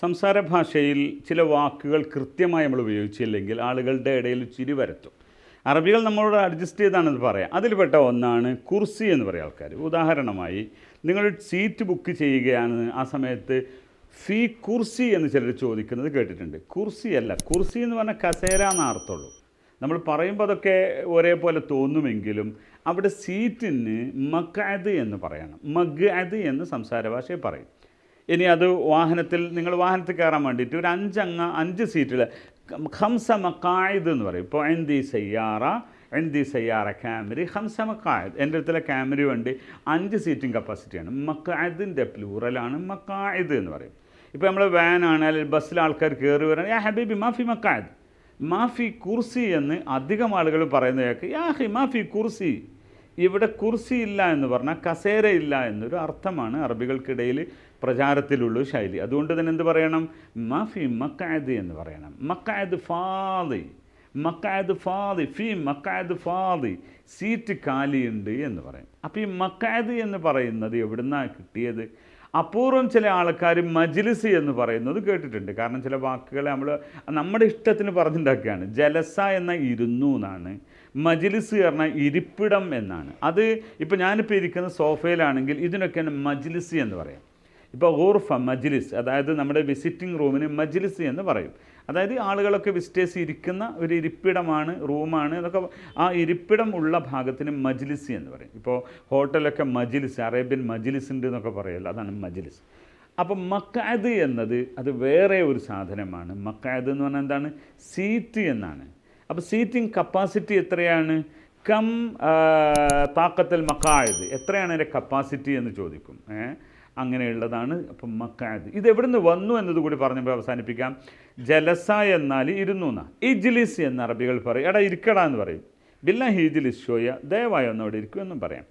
സംസാര ഭാഷയിൽ ചില വാക്കുകൾ കൃത്യമായി നമ്മൾ ഉപയോഗിച്ചില്ലെങ്കിൽ ആളുകളുടെ ഇടയിൽ ചിരി വരത്തും. അറബികൾ നമ്മളോട് അഡ്ജസ്റ്റ് ചെയ്താണെന്ന് പറയാം. അതിൽപ്പെട്ട ഒന്നാണ് കുർസി എന്ന് പറയുക ആൾക്കാർ. ഉദാഹരണമായി നിങ്ങൾ സീറ്റ് ബുക്ക് ചെയ്യുകയാണ് ആ സമയത്ത് ഫീ കുർസി എന്ന് ചിലർ ചോദിക്കുന്നത് കേട്ടിട്ടുണ്ട്. കുർസി അല്ല കുർസി എന്ന് പറഞ്ഞാൽ കസേര എന്ന അർത്ഥമുള്ളൂ. നമ്മൾ പറയുമ്പോൾ അതൊക്കെ ഒരേപോലെ തോന്നുമെങ്കിലും അവിടെ സീറ്റിന് മക്കാദ് എന്ന് പറയണം. മഗ്അദ് എന്ന് സംസാര ഭാഷയിൽ പറയും. ഇനി അത് വാഹനത്തിൽ നിങ്ങൾ വാഹനത്തിൽ കയറാൻ വേണ്ടിയിട്ട് ഒരു അഞ്ചംഗ അഞ്ച് സീറ്റിൽ ഹംസ മക്കായത് എന്ന് പറയും. ഇപ്പോൾ എന്തി സയ്യാറ എന്തി സയ്യാറ ക്യാമറി ഹംസ മക്കായത് എന്റെ അടുത്തുള്ള ക്യാമറി വേണ്ടി അഞ്ച് സീറ്റിംഗ് കപ്പാസിറ്റിയാണ് മക്കായതിന്റെ പ്ലൂറലാണ് മക്കായത് എന്ന് പറയും. ഇപ്പോൾ നമ്മൾ വാനാണ് അല്ലെങ്കിൽ ബസ്സിൽ ആൾക്കാർ കയറി വരാൻ യാ ഹബീബി മാഫി മക്കായത് മാഫി കുർസി എന്ന് അധികം ആളുകൾ പറയുന്നത് കേൾക്ക് യാ ഹി മാഫി കുർസി. ഇവിടെ കുർസി ഇല്ല എന്ന് പറഞ്ഞാൽ കസേര ഇല്ല എന്നൊരു അർത്ഥമാണ് അറബികൾക്കിടയിൽ പ്രചാരത്തിലുള്ള ശൈലി. അതുകൊണ്ട് തന്നെ എന്ത് പറയണം? മഫി മക്കായത് എന്ന് പറയണം. മക്കായത് ഫാദി. മക്കായത് ഫാദി. ഫി മക്കായത് ഫാദി. സീറ്റ് കാലിയുണ്ട് എന്ന് പറയും. അപ്പോൾ ഈ മക്കായത് എന്ന് പറയുന്നത് എവിടുന്നാണ് കിട്ടിയത്? അപൂർവം ചില ആൾക്കാർ മജ്ലിസ് എന്ന് പറയുന്നത് കേട്ടിട്ടുണ്ട്. കാരണം ചില വാക്കുകളെ നമ്മൾ നമ്മുടെ ഇഷ്ടത്തിന് പറഞ്ഞുണ്ടാക്കുകയാണ്. ജലസ എന്ന ഇരുന്നു എന്നാണ് മജ്ലിസ് പറഞ്ഞാൽ ഇരിപ്പിടം എന്നാണ്. അത് ഇപ്പോൾ ഞാനിപ്പോൾ ഇരിക്കുന്ന സോഫയിലാണെങ്കിൽ ഇതിനൊക്കെയാണ് മജിലിസ് എന്ന് പറയാം. ഇപ്പോൾ ഓർഫ മജ്ലിസ് അതായത് നമ്മുടെ വിസിറ്റിംഗ് റൂമിന് മജ്ലിസ് എന്ന് പറയും. അതായത് ആളുകളൊക്കെ വിസിറ്റേഴ്സ് ഇരിക്കുന്ന ഒരു ഇരിപ്പിടമാണ് റൂമാണ് അതൊക്കെ ആ ഇരിപ്പിടം ഉള്ള ഭാഗത്തിന് മജ്ലിസ് എന്ന് പറയും. ഇപ്പോൾ ഹോട്ടലൊക്കെ മജ്ലിസ് അറേബ്യൻ മജ്ലിസ് ഉണ്ട് എന്നൊക്കെ പറയുമല്ലോ അതാണ് മജ്ലിസ്. അപ്പം മക്കായത് എന്നത് അത് വേറെ ഒരു സാധനമാണ്. മക്കായത് എന്ന് പറഞ്ഞാൽ എന്താണ്? സീറ്റ് എന്നാണ്. അപ്പോൾ സീറ്റിംഗ് കപ്പാസിറ്റി എത്രയാണ്? കം താക്കത്തൽ മക്കായത് എത്രയാണ് അതിന്റെ കപ്പാസിറ്റി എന്ന് ചോദിക്കും. അങ്ങനെയുള്ളതാണ് അപ്പം മക്കായത് ഇത് എവിടുന്ന് വന്നു എന്നതുകൂടി പറഞ്ഞപ്പോൾ അവസാനിപ്പിക്കാം. ജലസ എന്നാൽ ഇരുന്നു എന്നാ. ഇജ്ലിസ് എന്ന് അറബികൾ പറയും. എടാ ഇരിക്കടാ എന്ന് പറയും. ബില്ല ഹീജിലിസ് ഷോയ ദയവായി ഒന്ന് അവിടെ ഇരിക്കും എന്നും പറയാം.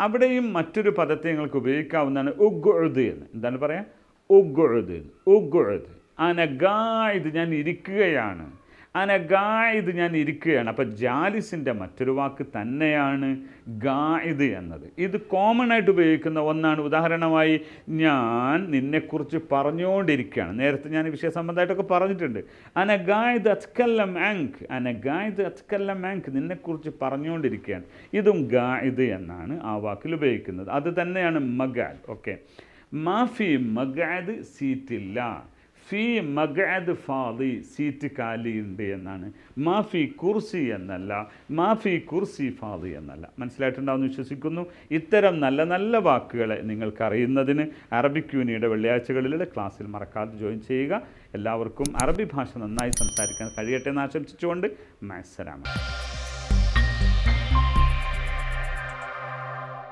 അവിടെയും മറ്റൊരു പദത്തെ നിങ്ങൾക്ക് ഉപയോഗിക്കാവുന്നതാണ് ഉഗുഴുത് എന്ന്. എന്താണ് പറയാം? ഉഗുഴുത് ഉഗുഴുത് അനഗായത് ഞാൻ ഇരിക്കുകയാണ്. അനഗായത് ഞാൻ ഇരിക്കുകയാണ്. അപ്പോൾ ജാലിസിന്റെ മറ്റൊരു വാക്ക് തന്നെയാണ് ഗായിദ് എന്നത്. ഇത് കോമൺ ആയിട്ട് ഉപയോഗിക്കുന്ന ഒന്നാണ്. ഉദാഹരണമായി ഞാൻ നിന്നെക്കുറിച്ച് പറഞ്ഞുകൊണ്ടിരിക്കുകയാണ്. നേരത്തെ ഞാൻ വിഷയ സംബന്ധമായിട്ടൊക്കെ പറഞ്ഞിട്ടുണ്ട്. അന ഗായിദ് അത്കല്ല മാങ്ക് അന ഗായിദ് അത്കല്ല മാങ്ക് നിന്നെക്കുറിച്ച് പറഞ്ഞുകൊണ്ടിരിക്കുകയാണ്. ഇതും ഗായിദ് എന്നാണ് ആ വാക്കിൽ ഉപയോഗിക്കുന്നത്. അത് തന്നെയാണ് മഗാൽ. ഓക്കെ. മാഫി മഗാദ് സീറ്റില്ല. ഫി മഗാദ് ഫാദി സീറ്റ് കാലിയുണ്ട് എന്നാണ്. മാഫി കുർസി എന്നല്ല മാഫി കുർസി ഫാദി എന്നല്ല. മനസ്സിലായിട്ടുണ്ടാവുമെന്ന് വിശ്വസിക്കുന്നു. ഇത്തരം നല്ല നല്ല വാക്കുകളെ നിങ്ങൾക്കറിയുന്നതിന് അറബിക് യൂണിയുടെ വെള്ളിയാഴ്ചകളിലെ ക്ലാസ്സിൽ മറക്കാതെ ജോയിൻ ചെയ്യുക. എല്ലാവർക്കും അറബി ഭാഷ നന്നായി സംസാരിക്കാൻ കഴിയട്ടെ എന്ന് ആശംസിച്ചുകൊണ്ട് മത്സരാമ